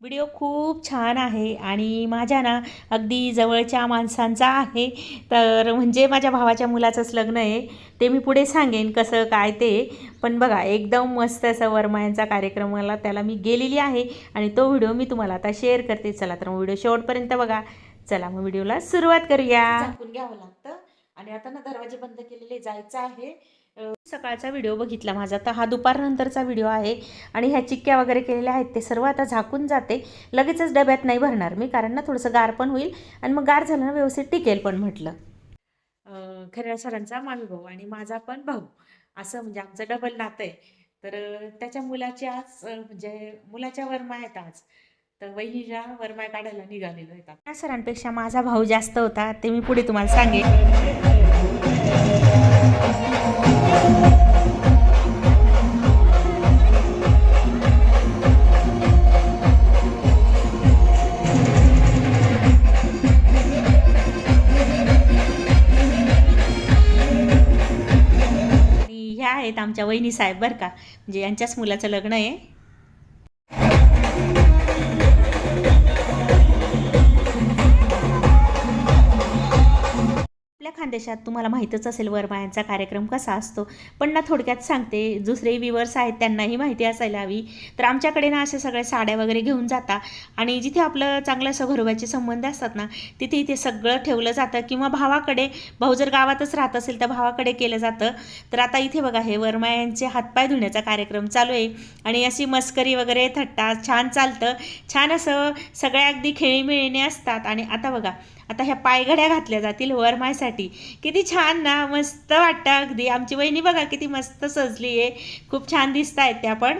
Video खूप छान आहे आणि माझ्या ना अगदी जवळच्या माणसांचा आहे. तर म्हणजे माझ्या भावाच्या मुलाचंच लग्न आहे. ते मी पुढे सांगेन कसं काय ते. पण बघा एकदम मस्त असं वरमायांचा कार्यक्रमाला त्याला मी गेलेली आहे आणि तो व्हिडिओ मी तुम्हाला आता शेअर करते. चला तर मग व्हिडिओ शेवटपर्यंत बघा. चला मग व्हिडिओला सुरुवात करूया. झाकून घ्यावं लागतं. आणि आता ना दरवाजे बंद केलेले जायचं आहे. सकाळचा व्हिडिओ बघितला माझा. तर हा दुपारनंतरचा व्हिडिओ आहे आणि ह्या चिक्क्या वगैरे केलेल्या आहेत ते सर्व आता झाकून जाते. लगेचच डब्यात नाही भरणार मी कारण ना थोडंसं गार पण होईल आणि मग गार झालं ना व्यवस्थित टिकेल पण म्हटलं. खऱ्या सरांचा मामी भाऊ आणि माझा पण भाऊ. असं म्हणजे आमचं डबल नातं आहे. तर त्याच्या मुलाच्याच अ, म्हणजे मुलाच्या वरमा आहेत आज. तर वहिनीच्या वरमाय काढायला निघालेलो त्या सरांपेक्षा माझा भाऊ जास्त होता ते मी पुढे तुम्हाला सांगेन. आहेत आमच्या वहिनी साहेब बरं का? म्हणजे यांच्याच मुलाचं लग्न आहे. खानदेशात तुम्हाला माहीतच असेल वरमायांचा कार्यक्रम कसा असतो. पण ना थोडक्यात सांगते दुसरे व्हिवर्स आहेत त्यांनाही माहिती असायला हवी. तर आमच्याकडे ना असे सगळे साड्या वगैरे घेऊन जाता. आणि जिथे आपलं चांगलं असं घरोबाचे संबंध असतात ना तिथे इथे सगळं ठेवलं जातं. किंवा भावाकडे भाऊ जर गावातच राहत असेल तर भावाकडे केलं जातं. तर आता इथे बघा हे वरमायांचे हातपाय धुण्याचा कार्यक्रम चालू आहे. आणि अशी मस्करी वगैरे थट्टा छान चालतं. छान असं सगळ्या अगदी खेळीमेळीने असतात. आणि आता बघा आता ह्या पायघड्या घातल्या जातील वरमायसाठी किती छान ना मस्त वाटतं अगदी. आमची वहिनी बघा किती मस्त सजली आहे. खूप छान दिसत आहेत त्या पण.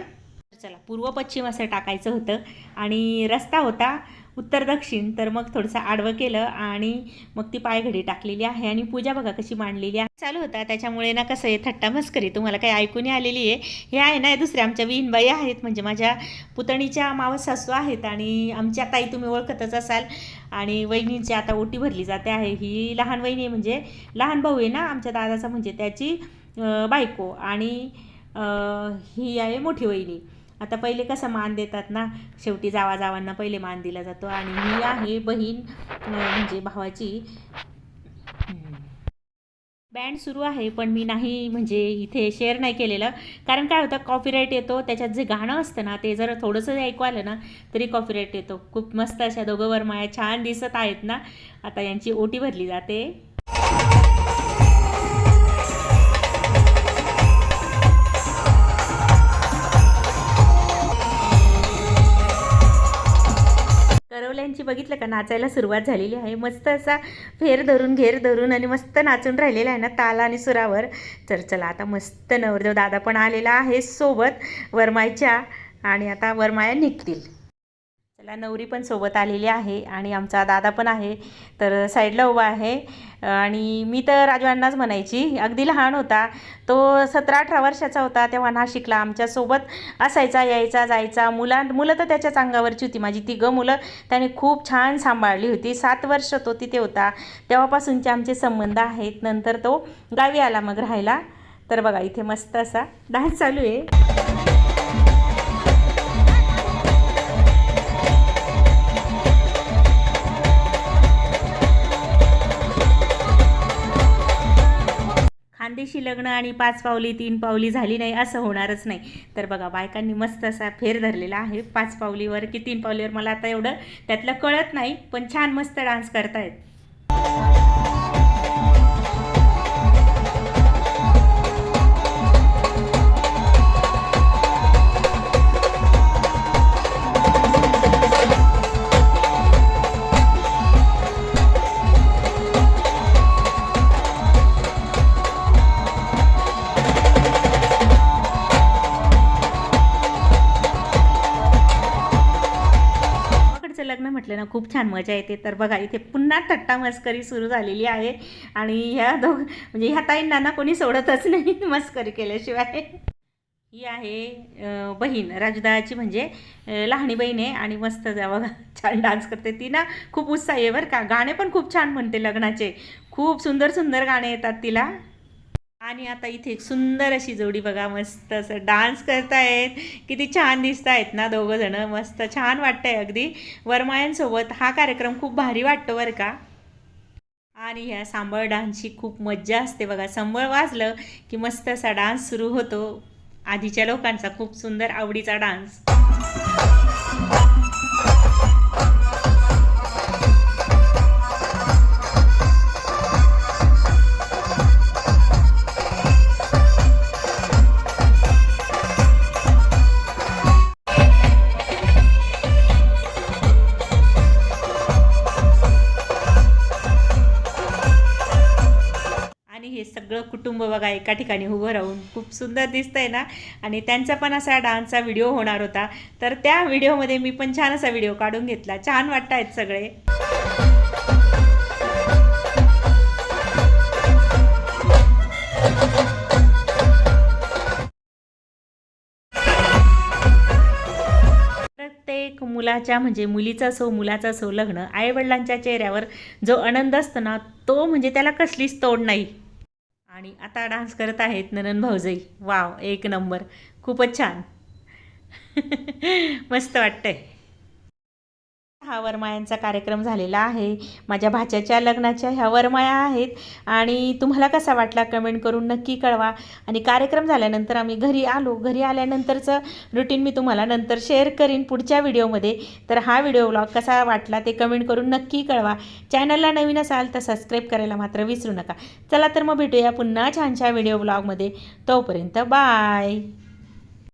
चला पूर्व पश्चिम असं टाकायचं होतं. आणि रस्ता होता. उत्तर दक्षिण. तर मग थोडंसं आडवं केलं आणि मग ती पायघडी टाकलेली आहे आणि पूजा बघा कशी मांडलेली आहे. चालू होता. त्याच्यामुळे ना कसं आहे थट्टा मस्करी तुम्हाला काही ऐकून आलेली आहे. हे आहे ना दुसऱ्या आमच्या विहीनबाई आहेत. म्हणजे माझ्या पुतणीच्या मावस सासू आहेत आणि आमच्या ताई तुम्ही ओळखतच असाल. आणि वहिनींची आता ओटी भरली जाते आहे. ही लहान वहिनी आहे. म्हणजे लहान भाऊ आहे ना आमच्या दादाचा. म्हणजे त्याची बायको आणि ही आहे मोठी वहिनी. आता पहिले कसं मान देतात ना शेवटी जावा जावांना पहिले मान दिला जातो. आणि मी आहे बहीण म्हणजे भावाची. बँड सुरू आहे पण मी नाही म्हणजे इथे शेअर नाही केलेलं. कारण काय होतं कॉपीराईट येतो त्याच्यात जे गाणं असतं ना ते जर थोडंसं ऐकू आलं ना तरी कॉपीराईट येतो. खूप मस्त अशा दोघं वरमाया छान दिसत आहेत ना. आता यांची ओटी भरली जाते. यांची बघितलं का? नाचायला सुरुवात झालेली आहे. मस्त असा फेर धरून घेर धरून आणि मस्त नाचून राहिलेला आहे ना ताला आणि सुरावर. तर चला आता मस्त नवरदेव दादा पण आलेला आहे सोबत. वरमायच्या आणि आता वरमाया निघतील. त्याला नवरी पण सोबत आलेली आहे आणि आमचा दादा पण आहे. तर साईडला उभा आहे. आणि मी तर राजवांनाच म्हणायची. अगदी लहान होता. तो सतरा अठरा वर्षाचा होता. तेव्हा नाशिकला आमच्यासोबत असायचा यायचा जायचा. मुलां मुलं तर त्याच्याच अंगावरची होती. माझी तिघं मुलं त्याने खूप छान सांभाळली होती. सात वर्ष तो तिथे होता. तेव्हापासूनचे आमचे संबंध आहेत. नंतर तो गावी आला मग राहायला. तर बघा इथे मस्त असा डान्स चालू आहे. खानदेशी लग्न आणि पाच पावली तीन पावली झाली नाही असं होणारच नाही. तर बघा बायकांनी मस्त असा फेर धरलेला आहे. पाच पावलीवर की तीन पावलीवर मला आता एवढं त्यातलं कळत नाही पण छान मस्त डान्स करतायत. म्हटलं ना खूप छान मजा येते. तर बघा इथे पुन्हा थट्टा मस्करी सुरू झालेली आहे. आणि ह्या दोघ म्हणजे ह्या ताईंना ना कोणी सोडतच नाही मस्करी केल्याशिवाय. ही आहे बहीण राजदाची म्हणजे लहानी बहीण आहे. आणि मस्त बघा छान डान्स करते. ती ना खूप उत्साही आहे बरं का. गाणे पण खूप छान म्हणते लग्नाचे. खूप सुंदर सुंदर गाणे येतात तिला. आणि आता इथे एक सुंदर अशी जोडी बघा मस्त असं डान्स करतायत. किती छान दिसत आहेत ना दोघं जण मस्त छान वाटतंय अगदी. वरमायांसोबत हा कार्यक्रम खूप भारी वाटतो बरं का. आणि ह्या सांबळ डान्सची खूप मज्जा असते बघा. संबळ वाजलं की मस्त असा डान्स सुरू होतो. आधीच्या लोकांचा खूप सुंदर आवडीचा डान्स कुटुंब बघा एका ठिकाणी उभं राहून. खूप सुंदर दिसतंय ना? आणि त्यांचा पण असा डान्सचा व्हिडिओ होणार होता. तर त्या व्हिडिओमध्ये मी पण छान असा व्हिडिओ काढून घेतला. छान वाटत आहेत सगळे. प्रत्येक मुलाच्या म्हणजे मुलीचा असो मुलाचा असो लग्न आईवडिलांच्या चेहऱ्यावर जो आनंद असतो ना तो म्हणजे त्याला कसलीच तोड नाही. आणि आता डान्स करत आहेत ननन भाऊजाई. वाव एक नंबर. खूपच छान. मस्त वाटतंय. हा वरमायांचा कार्यक्रम झालेला आहे. माझ्या भाच्याच्या लग्नाच्या ह्या वरमाया आहेत. आणि तुम्हाला कसा वाटला कमेंट करून नक्की कळवा. आणि कार्यक्रम झाल्यानंतर आम्ही घरी आलो. घरी आल्यानंतरचं रुटीन मी तुम्हाला नंतर शेअर करीन पुढच्या व्हिडिओमध्ये तर हा व्हिडिओ ब्लॉग कसा वाटला ते कमेंट करून नक्की कळवा. चॅनलला नवीन असाल तर सबस्क्राईब करायला मात्र विसरू नका. चला तर मग भेटूया पुन्हा छानशा व्हिडिओ ब्लॉगमध्ये तोपर्यंत बाय